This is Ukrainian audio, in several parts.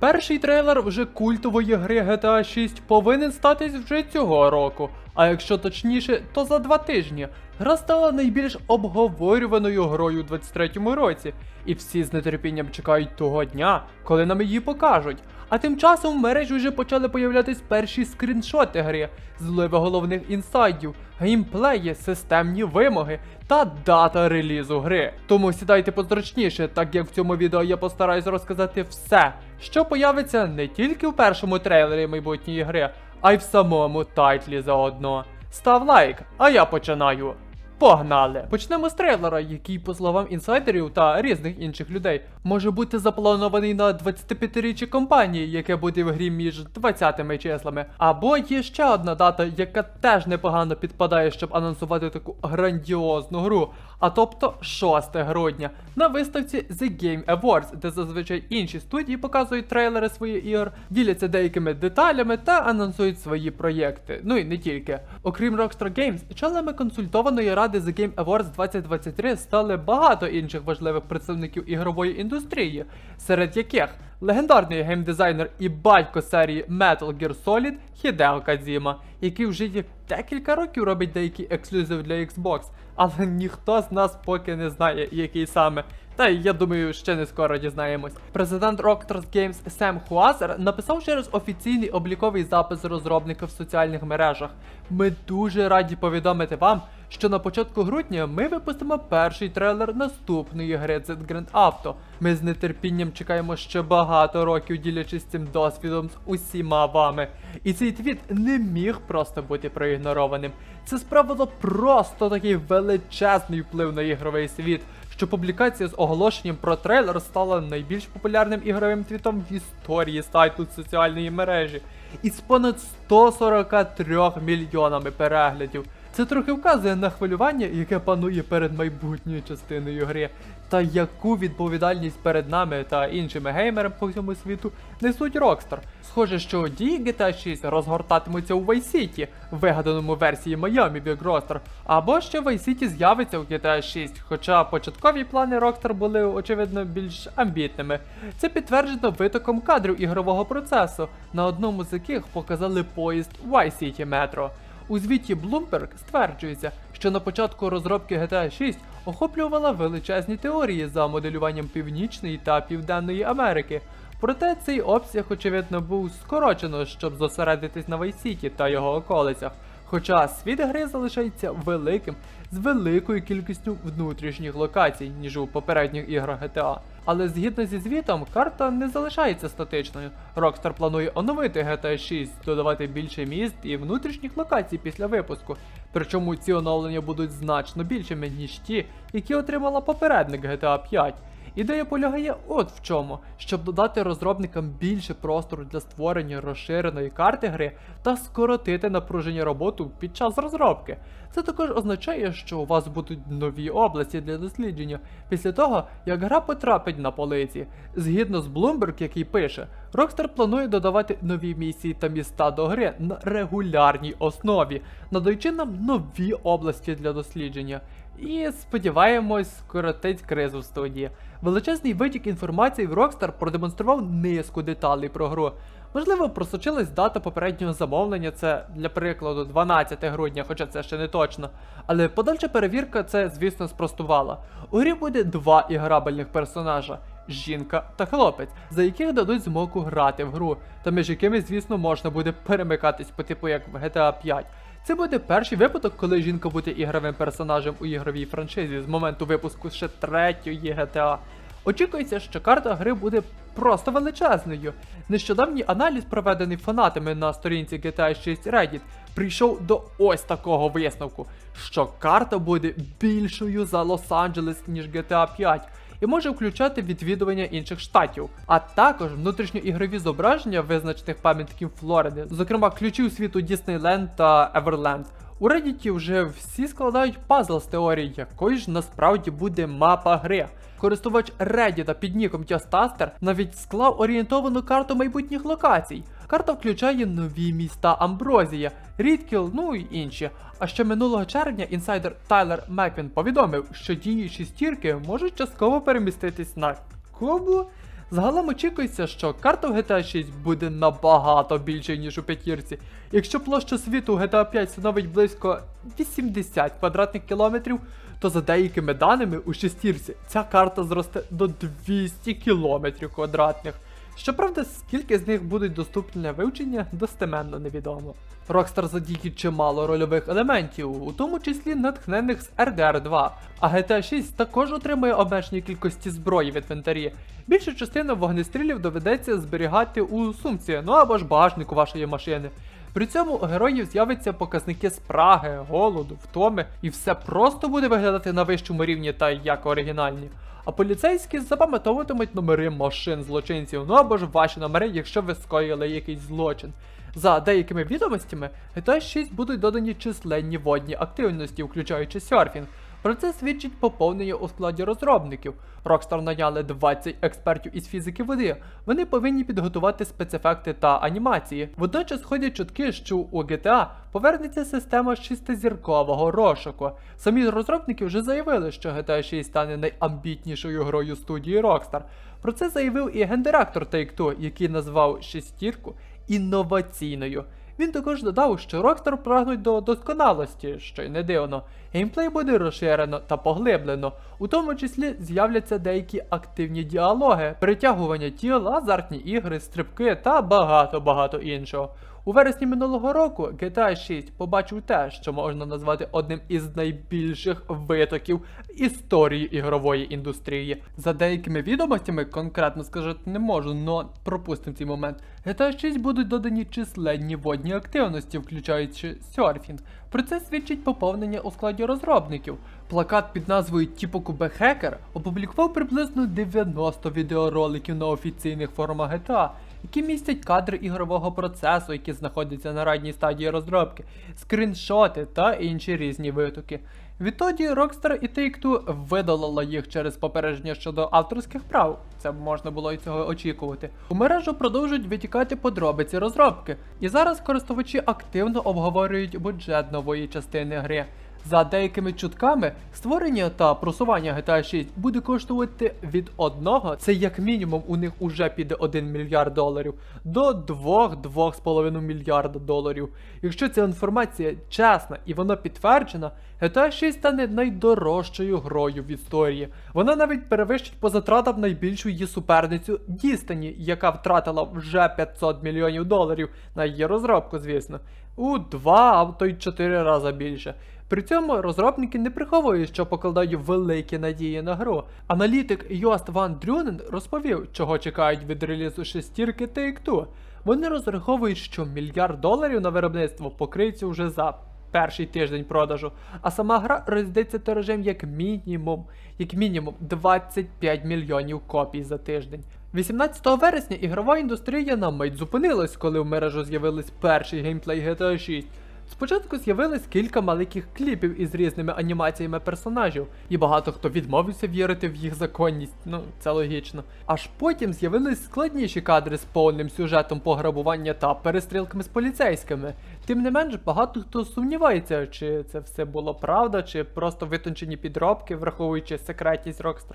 Перший трейлер вже культової гри GTA 6 повинен статись вже цього року. А якщо точніше, то за два тижні. Гра стала найбільш обговорюваною грою у 23-му році, і всі з нетерпінням чекають того дня, коли нам її покажуть. А тим часом в мережі вже почали появлятись перші скріншоти гри, зливи головних інсайдів, геймплеї, системні вимоги та дата релізу гри. Тому сідайте позручніше, так як в цьому відео я постараюсь розказати все, що появиться не тільки в першому трейлері майбутньої гри, а й в самому тайтлі заодно. Став лайк, а я починаю. Погнали! Почнемо з трейлера, який, по словам інсайдерів та різних інших людей, може бути запланований на 25-річчя компанії, яке буде в грі між 20-ми числами. Або є ще одна дата, яка теж непогано підпадає, щоб анонсувати таку грандіозну гру. А тобто 6 грудня на виставці The Game Awards, де зазвичай інші студії показують трейлери своїх ігор, діляться деякими деталями та анонсують свої проєкти. Ну і не тільки. Окрім Rockstar Games, членами консультованої ради The Game Awards 2023 стали багато інших важливих представників ігрової індустрії, серед яких легендарний геймдизайнер і батько серії Metal Gear Solid Хідео Кадзіма, який вже є декілька років робить деякі ексклюзиви для Xbox, але ніхто з нас поки не знає, який саме. Та я думаю, ще не скоро дізнаємось. Президент Rockstar Games Сем Хуазер написав через офіційний обліковий запис розробника в соціальних мережах. Ми дуже раді повідомити вам, що на початку грудня ми випустимо перший трейлер наступної гри Z Grand Auto. Ми з нетерпінням чекаємо ще багато років, ділячись цим досвідом з усіма вами. І цей твіт не міг просто бути проігнорованим. Це справило просто такий величезний вплив на ігровий світ що публікація з оголошенням про трейлер стала найбільш популярним ігровим твітом в історії сайту соціальної мережі із понад 143 мільйонами переглядів. Це трохи вказує на хвилювання, яке панує перед майбутньою частиною гри, та яку відповідальність перед нами та іншими геймерами по всьому світу несуть Rockstar. Схоже, що дії GTA 6 розгортатимуться у Vice City, вигаданому версії Miami від Rockstar, або ще Vice City з'явиться у GTA 6, хоча початкові плани Rockstar були очевидно більш амбітними. Це підтверджено витоком кадрів ігрового процесу, на одному з яких показали поїзд Vice City Metro. У звіті Bloomberg стверджується, що на початку розробки GTA 6 охоплювала величезні теорії за моделюванням Північної та Південної Америки. Проте цей обсяг, очевидно, був скорочено, щоб зосередитись на Вайсіті та його околицях. Хоча світ гри залишається великим з великою кількістю внутрішніх локацій, ніж у попередніх іграх GTA. Але згідно зі звітом, карта не залишається статичною. Rockstar планує оновити GTA 6, додавати більше міст і внутрішніх локацій після випуску. Причому ці оновлення будуть значно більшими, ніж ті, які отримала попередник GTA 5. Ідея полягає от в чому, щоб додати розробникам більше простору для створення розширеної карти гри та скоротити напруження роботу під час розробки. Це також означає, що у вас будуть нові області для дослідження після того, як гра потрапить на полиці. Згідно з Bloomberg, який пише, Rockstar планує додавати нові місії та міста до гри на регулярній основі, надаючи нам нові області для дослідження. І сподіваємось, скоротить кризу в студії. Величезний витік інформації в Rockstar продемонстрував низку деталей про гру. Можливо, просочилась дата попереднього замовлення, це для прикладу 12 грудня, хоча це ще не точно. Але подальша перевірка це, звісно, спростувала. У грі буде два іграбельних персонажа. Жінка та хлопець, за яких дадуть змогу грати в гру, та між якими, звісно, можна буде перемикатись по типу як в GTA 5. Це буде перший випадок, коли жінка буде ігровим персонажем у ігровій франшизі з моменту випуску ще третьої GTA. Очікується, що карта гри буде просто величезною. Нещодавній аналіз, проведений фанатами на сторінці GTA 6 Reddit, прийшов до ось такого висновку, що карта буде більшою за Лос-Анджелес, ніж GTA 5. І може включати відвідування інших штатів, а також внутрішньоігрові зображення визначених пам'ятників Флориди, зокрема ключів світу Діснейленд та Еверленд. У Reddit вже всі складають пазл з теорії, якою ж насправді буде мапа гри. Користувач Reddit під ніком Тястастер навіть склав орієнтовану карту майбутніх локацій. Карта включає нові міста Амброзія, Рідкіл, ну і інші. А ще минулого червня інсайдер Тайлер Меквін повідомив, що дії шістірки можуть частково переміститись на Кобу. Загалом очікується, що карта в GTA 6 буде набагато більше, ніж у п'ятірці. Якщо площа світу у GTA 5 становить близько 80 квадратних кілометрів, то за деякими даними у шестірці ця карта зросте до 200 кілометрів квадратних. Щоправда, скільки з них будуть доступні для вивчення, достеменно невідомо. Rockstar задіє чимало рольових елементів, у тому числі натхнених з RDR 2, а GTA 6 також отримує обмежені кількості зброї в інвентарі. Більшу частину вогнестрілів доведеться зберігати у сумці, ну або ж багажнику вашої машини. При цьому у героїв з'являться показники спраги, голоду, втоми, і все просто буде виглядати на вищому рівні та як оригінальні. А поліцейські запам'ятовуватимуть номери машин злочинців, ну або ж ваші номери, якщо ви скоїли якийсь злочин. За деякими відомостями, GTA 6 будуть додані численні водні активності, включаючи серфінг. Про це свідчить поповнення у складі розробників. Rockstar наняли 20 експертів із фізики води. Вони повинні підготувати спецефекти та анімації. Водночас ходять чутки, що у GTA повернеться система шестизіркового розшуку. Самі розробники вже заявили, що GTA 6 стане найамбітнішою грою студії Rockstar. Про це заявив і гендиректор Take-Two, який назвав шестірку інноваційною. Він також додав, що Rockstar прагнуть до досконалості, що й не дивно. Геймплей буде розширено та поглиблено, у тому числі з'являться деякі активні діалоги, притягування тіл, азартні ігри, стрибки та багато-багато іншого. У вересні минулого року GTA 6 побачив те, що можна назвати одним із найбільших витоків історії ігрової індустрії. За деякими відомостями, конкретно сказати не можу, но пропустимо цей момент. GTA 6 будуть додані численні водні активності, включаючи серфінг. Про це свідчить поповнення у складі розробників. Плакат під назвою Тіпокубе Хекер опублікував приблизно 90 відеороликів на офіційних форумах GTA, які містять кадри ігрового процесу, які знаходяться на ранній стадії розробки, скріншоти та інші різні витоки. Відтоді Rockstar і Take-Two видалила їх через попередження щодо авторських прав. Це можна було і цього очікувати. У мережу продовжують витікати подробиці розробки, і зараз користувачі активно обговорюють бюджет нової частини гри. За деякими чутками, створення та просування GTA 6 буде коштувати від 1, це як мінімум у них уже піде 1 мільярд доларів, до 2-2,5 мільярда доларів. Якщо ця інформація чесна і вона підтверджена, GTA 6 стане найдорожчою грою в історії. Вона навіть перевищить по затратам найбільшу її суперницю Дістані, яка втратила вже 500 мільйонів доларів на її розробку, звісно, у 2, а то й 4 рази більше. При цьому розробники не приховують, що покладають великі надії на гру. Аналітик Йост Ван Дрюнен розповів, чого чекають від релізу шестірки Take-Two. Вони розраховують, що мільярд доларів на виробництво покриється вже за перший тиждень продажу, а сама гра розійдеться тиражем як мінімум, як мінімум 25 мільйонів копій за тиждень. 18 вересня ігрова індустрія на мить зупинилась, коли в мережу з'явились перший геймплей GTA 6. Спочатку з'явилось кілька маленьких кліпів із різними анімаціями персонажів, і багато хто відмовився вірити в їх законність, ну це логічно. Аж потім з'явились складніші кадри з повним сюжетом пограбування та перестрілками з поліцейськими. Тим не менш, багато хто сумнівається, чи це все було правда, чи просто витончені підробки, враховуючи секретність Rockstar.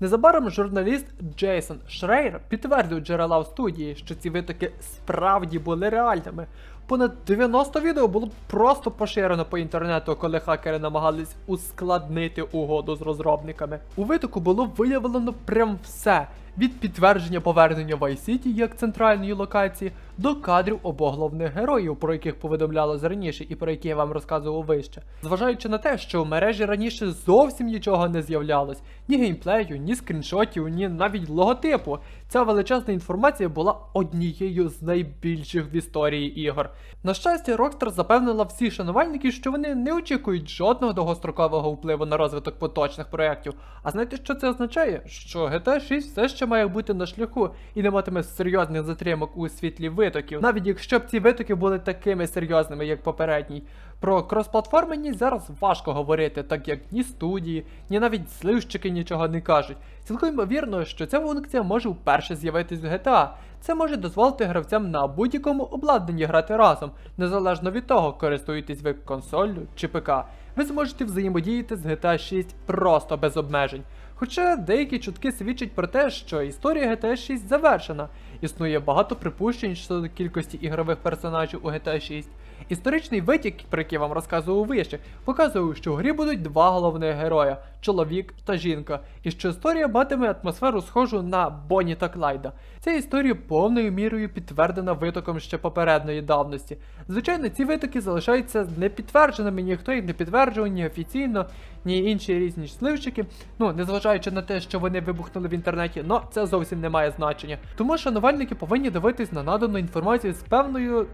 Незабаром журналіст Джейсон Шрейер підтвердив джерела в студії, що ці витоки справді були реальними. Понад 90 відео було просто поширено по інтернету, коли хакери намагались ускладнити угоду з розробниками. У витоку було виявлено прям все. Від підтвердження повернення Vice City як центральної локації до кадрів обох головних героїв, про яких повідомлялось раніше і про які я вам розказував вище. Зважаючи на те, що в мережі раніше зовсім нічого не з'являлось, ні геймплею, ні скріншотів, ні навіть логотипу. Ця величезна інформація була однією з найбільших в історії ігор. На щастя, Rockstar запевнила всі шанувальники, що вони не очікують жодного довгострокового впливу на розвиток поточних проєктів. А знаєте, що це означає? Що GTA 6 все ще має бути на шляху і не матиме серйозних затримок у світлі витоків, навіть якщо б ці витоки були такими серйозними, як попередній. Про кросплатформеність зараз важко говорити, так як ні студії, ні навіть зливщики нічого не кажуть. Цілком ймовірно, що ця функція може вперше з'явитись в GTA. Це може дозволити гравцям на будь-якому обладнанні грати разом, незалежно від того, користуєтесь ви консолью чи ПК. Ви зможете взаємодіяти з GTA 6 просто без обмежень. Хоча деякі чутки свідчать про те, що історія GTA 6 завершена. Існує багато припущень щодо кількості ігрових персонажів у GTA 6. Історичний витік, про який вам розказував вище, показує, що в грі будуть два головних героя чоловік та жінка, і що історія матиме атмосферу схожу на Бонні та Клайда. Ця історія повною мірою підтвердена витоком ще попередньої давності. Звичайно, ці витоки залишаються непідтвердженими, ніхто їх не підтверджував ні офіційно, ні інші різні сливчики. Ну, незважаючи на те, що вони вибухнули в інтернеті, но це зовсім не має значення. Тому шанувальники повинні дивитись на надану інформацію з певною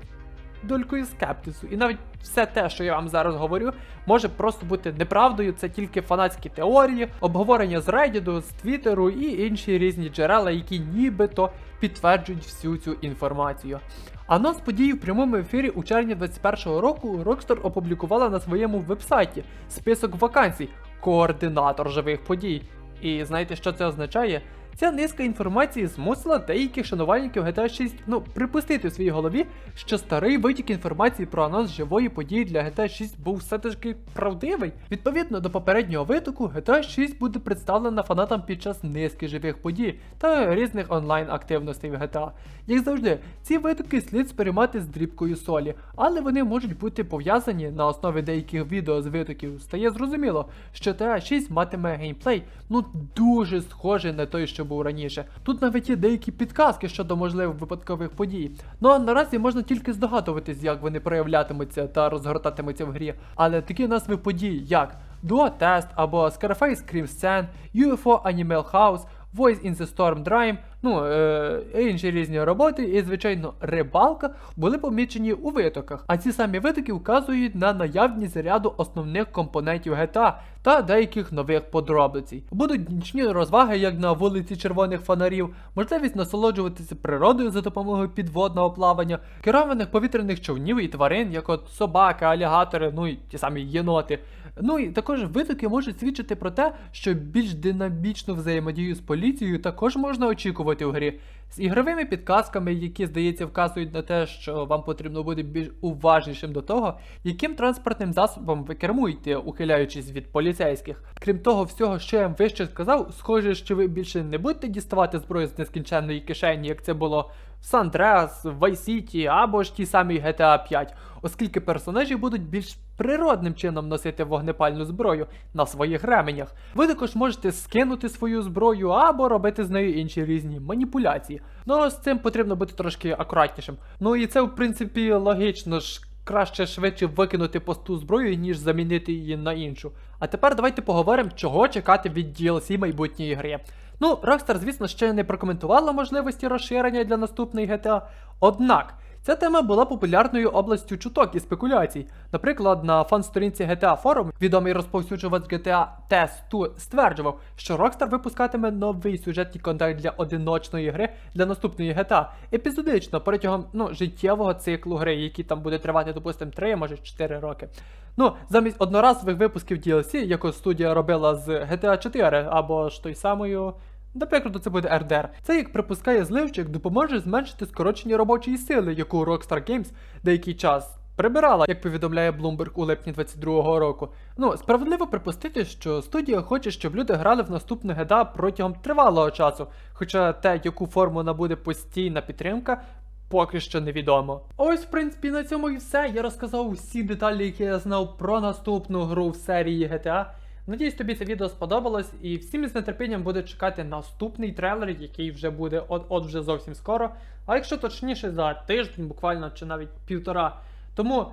долькою скептису. І навіть все те, що я вам зараз говорю, може просто бути неправдою. Це тільки фанатські теорії, обговорення з Reddit, з Твіттеру і інші різні джерела, які нібито підтверджують всю цю інформацію. Анонс події в прямому ефірі у червні 2021 року Rockstar опублікувала на своєму вебсайті список вакансій координатор живих подій. І знаєте, що це означає? Ця низка інформації змусила деяких шанувальників GTA 6 ну, припустити в своїй голові, що старий витік інформації про анонс живої події для GTA 6 був все таки правдивий. Відповідно до попереднього витоку, GTA 6 буде представлена фанатам під час низки живих подій та різних онлайн-активностей в GTA. Як завжди, ці витоки слід сприймати з дрібкою солі, але вони можуть бути пов'язані на основі деяких відео з витоків. Стає зрозуміло, що GTA 6 матиме геймплей ну дуже схожий на той, що був раніше. Тут навіть є деякі підказки щодо можливих випадкових подій. Ну а наразі можна тільки здогадуватись, як вони проявлятимуться та розгортатимуться в грі. Але такі назви подій, як Duo Test або Scarface Scream Scene, UFO Animal House, Voice in the Storm Dream, ну е, інші різні роботи і, звичайно, рибалка були помічені у витоках. А ці самі витоки вказують на наявність ряду основних компонентів GTA та деяких нових подробиць. Будуть нічні розваги, як на вулиці червоних фонарів, можливість насолоджуватися природою за допомогою підводного плавання, керованих повітряних човнів і тварин, як от собаки, алігатори, ну і ті самі єноти. Ну і також витоки можуть свідчити про те, що більш динамічну взаємодію з поліцією також можна очікувати у грі. З ігровими підказками, які, здається, вказують на те, що вам потрібно бути більш уважнішим до того, яким транспортним засобом ви кермуєте, ухиляючись від поліцейських. Крім того, всього, що я вам вище сказав, схоже, що ви більше не будете діставати зброю з нескінченної кишені, як це було в Сан Андреас, в Vice City або ж ті самі GTA 5, оскільки персонажі будуть більш природним чином носити вогнепальну зброю на своїх ременях. Ви також можете скинути свою зброю або робити з нею інші різні маніпуляції. Ну з цим потрібно бути трошки акуратнішим. Ну і це в принципі логічно ж. Краще швидше викинути посту зброю, ніж замінити її на іншу. А тепер давайте поговоримо, чого чекати від DLC майбутньої гри. Ну, Rockstar, звісно, ще не прокоментувала можливості розширення для наступної GTA. Однак, ця тема була популярною областю чуток і спекуляцій. Наприклад, на фан-сторінці GTA Forum відомий розповсюджувач GTA Test2 стверджував, що Rockstar випускатиме новий сюжетний контент для одиночної гри для наступної GTA епізодично протягом ну, життєвого циклу гри, який там буде тривати, допустимо, 3, може 4 роки. Ну, замість одноразових випусків DLC, яку студія робила з GTA 4 або ж той самою. До прикладу, це буде RDR. Це, як припускає зливчик, допоможе зменшити скорочення робочої сили, яку Rockstar Games деякий час прибирала, як повідомляє Bloomberg у липні 22-го року. Ну, справедливо припустити, що студія хоче, щоб люди грали в наступне GTA протягом тривалого часу, хоча те, яку форму набуде постійна підтримка. Поки що невідомо. Ось, в принципі, на цьому і все. Я розказав усі деталі, які я знав про наступну гру в серії GTA. Надіюсь, тобі це відео сподобалось, і всім з нетерпінням буде чекати наступний трейлер, який вже буде от от вже зовсім скоро. А якщо точніше за тиждень, буквально чи навіть півтора. Тому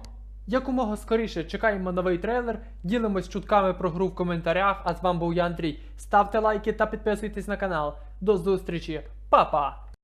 якомога скоріше чекаємо новий трейлер, ділимось чутками про гру в коментарях. А з вами був я Андрій. Ставте лайки та підписуйтесь на канал. До зустрічі, Па-па!